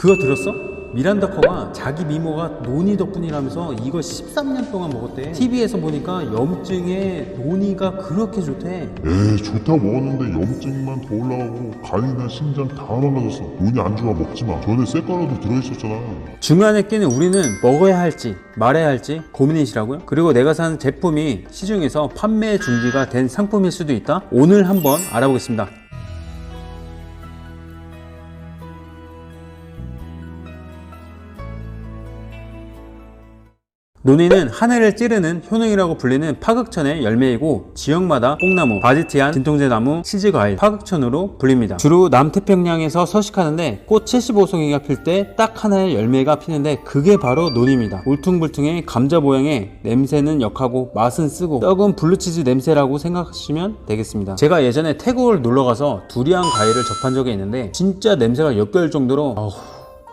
그거 들었어? 미란다 커가 자기 미모가 논이 덕분이라면서 이거 13년 동안 먹었대. TV에서 보니까 염증에 논이가 그렇게 좋대. 에 좋다고 먹었는데 염증만 더 올라가고 간이나 심장 다 망가졌어 돈이 안 좋아 먹지마 전에 쇳가루도 들어있었잖아 중요한 애끼는 우리는 먹어야 할지 말아야 할지 고민이시라고요? 그리고 내가 산 제품이 시중에서 판매 중지가 된 상품일 수도 있다? 오늘 한번 알아보겠습니다. 논이는 하늘을 찌르는 효능이라고 불리는 파극천의 열매이고 지역마다 뽕나무, 바지티안, 진통제나무, 치즈과일, 파극천으로 불립니다. 주로 남태평양에서 서식하는데 꽃 75송이가 필 때 딱 하나의 열매가 피는데 그게 바로 논입니다. 울퉁불퉁해 감자 모양의 냄새는 역하고 맛은 쓰고 썩은 블루치즈 냄새라고 생각하시면 되겠습니다. 제가 예전에 태국을 놀러가서 두리안 과일을 접한 적이 있는데 진짜 냄새가 역겨울 정도로 어후,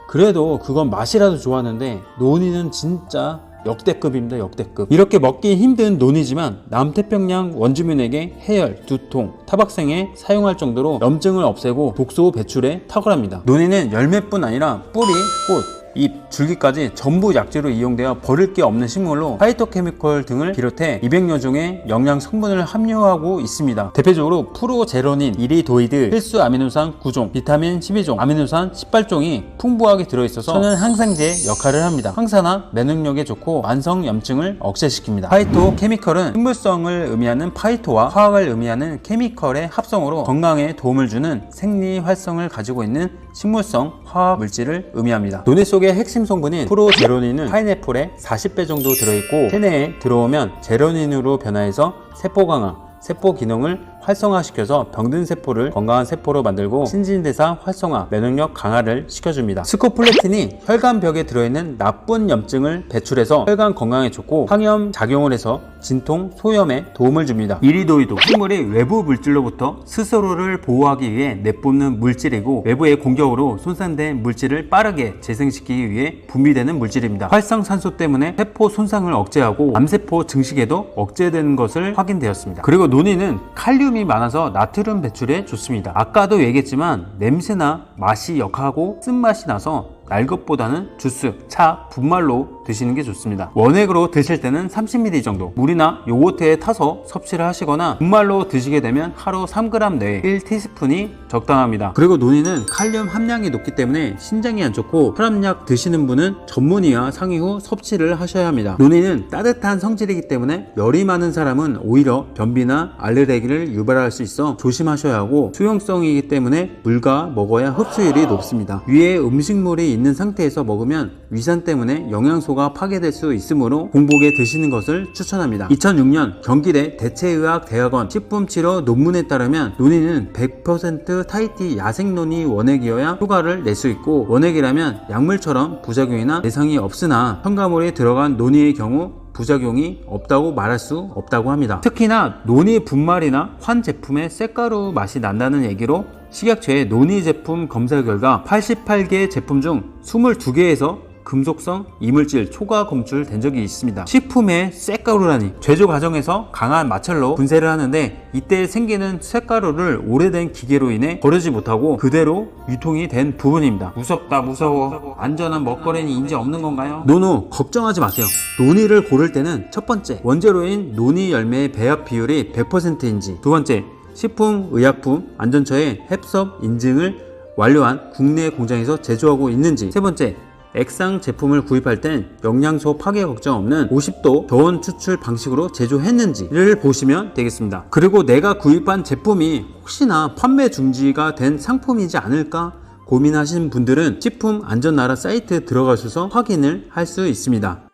그래도 그건 맛이라도 좋았는데 논이는 진짜 역대급입니다 역대급. 이렇게 먹기 힘든 논이지만 남태평양 원주민에게 해열, 두통, 타박생에 사용할 정도로 염증을 없애고 독소 배출에 탁월합니다. 논이는 열매뿐 아니라 뿌리, 꽃, 잎, 줄기까지 전부 약재로 이용되어 버릴 게 없는 식물로 파이토케미컬 등을 비롯해 200여 종의 영양 성분을 함유하고 있습니다. 대표적으로 프로제로닌, 이리도이드, 필수 아미노산 9종, 비타민 12종, 아미노산 18종이 풍부하게 들어있어서 천연 항생제 역할을 합니다. 항산화, 면역력에 좋고 만성 염증을 억제시킵니다. 파이토케미컬은 식물성을 의미하는 파이토와 화학을 의미하는 케미컬의 합성으로 건강에 도움을 주는 생리 활성을 가지고 있는 식물성 화학 물질을 의미합니다. 논의 속의 핵심 성분인 프로제로닌은 파인애플에 40배 정도 들어있고 체내에 들어오면 제로닌으로 변화해서 세포 강화, 세포 기능을 활성화시켜서 병든 세포를 건강한 세포로 만들고 신진대사 활성화, 면역력 강화를 시켜줍니다. 스코플레틴이 혈관벽에 들어있는 나쁜 염증을 배출해서 혈관 건강에 좋고 항염 작용을 해서 진통, 소염에 도움을 줍니다. 이리도이도 식물이 외부 물질로부터 스스로를 보호하기 위해 내뿜는 물질이고 외부의 공격으로 손상된 물질을 빠르게 재생시키기 위해 분비되는 물질입니다. 활성산소 때문에 세포 손상을 억제하고 암세포 증식에도 억제되는 것을 확인되었습니다. 그리고 논이는 칼륨이 많아서 나트륨 배출에 좋습니다. 아까도 얘기했지만 냄새나 맛이 역하고 쓴맛이 나서 날 것보다는 주스, 차, 분말로 드시는 게 좋습니다. 원액으로 드실 때는 30ml 정도, 물이나 요거트에 타서 섭취를 하시거나 분말로 드시게 되면 하루 3g 내에 1티스푼이 적당합니다. 그리고 논이는 칼륨 함량이 높기 때문에 신장이 안 좋고 혈압약 드시는 분은 전문의와 상의 후 섭취를 하셔야 합니다. 논이는 따뜻한 성질이기 때문에 열이 많은 사람은 오히려 변비나 알레르기를 유발할 수 있어 조심하셔야 하고 수용성이기 때문에 물과 먹어야 흡수율이 높습니다. 위에 음식물이 있는 상태에서 먹으면 위산 때문에 영양소가 파괴될 수 있으므로 공복에 드시는 것을 추천합니다. 2006년 경기대 대체의학대학원 식품치료 논문에 따르면 논이는 100% 타이티 야생논이 원액이어야 효과를 낼 수 있고 원액이라면 약물처럼 부작용이나 내상이 없으나 첨가물이 들어간 논이의 경우 부작용이 없다고 말할 수 없다고 합니다. 특히나 논이 분말이나 환 제품의 쇳가루 맛이 난다는 얘기로 식약처의 논이 제품 검사 결과 88개 제품 중 22개에서 금속성 이물질 초과 검출된 적이 있습니다. 식품의 쇳가루라니 제조 과정에서 강한 마찰로 분쇄를 하는데 이때 생기는 쇳가루를 오래된 기계로 인해 버리지 못하고 그대로 유통이 된 부분입니다. 무섭다 무서워 안전한 먹거리는 인지 없는 건가요? 노노 걱정하지 마세요. 논이를 고를 때는 첫 번째 원재료인 논이 열매의 배합 비율이 100%인지 두 번째 식품의약품 안전처의 협섭 인증을 완료한 국내 공장에서 제조하고 있는지 세 번째 액상 제품을 구입할 땐 영양소 파괴 걱정 없는 50도 저온 추출 방식으로 제조했는지를 보시면 되겠습니다. 그리고 내가 구입한 제품이 혹시나 판매 중지가 된 상품이지 않을까 고민하시는 분들은 식품 안전나라 사이트에 들어가셔서 확인을 할 수 있습니다.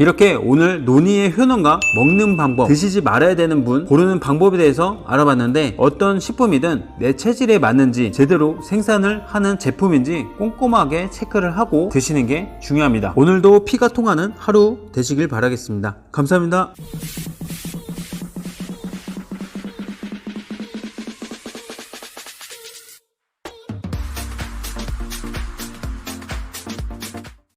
이렇게 오늘 논의의 효능과 먹는 방법, 드시지 말아야 되는 분 고르는 방법에 대해서 알아봤는데 어떤 식품이든 내 체질에 맞는지 제대로 생산을 하는 제품인지 꼼꼼하게 체크를 하고 드시는 게 중요합니다. 오늘도 피가 통하는 하루 되시길 바라겠습니다. 감사합니다.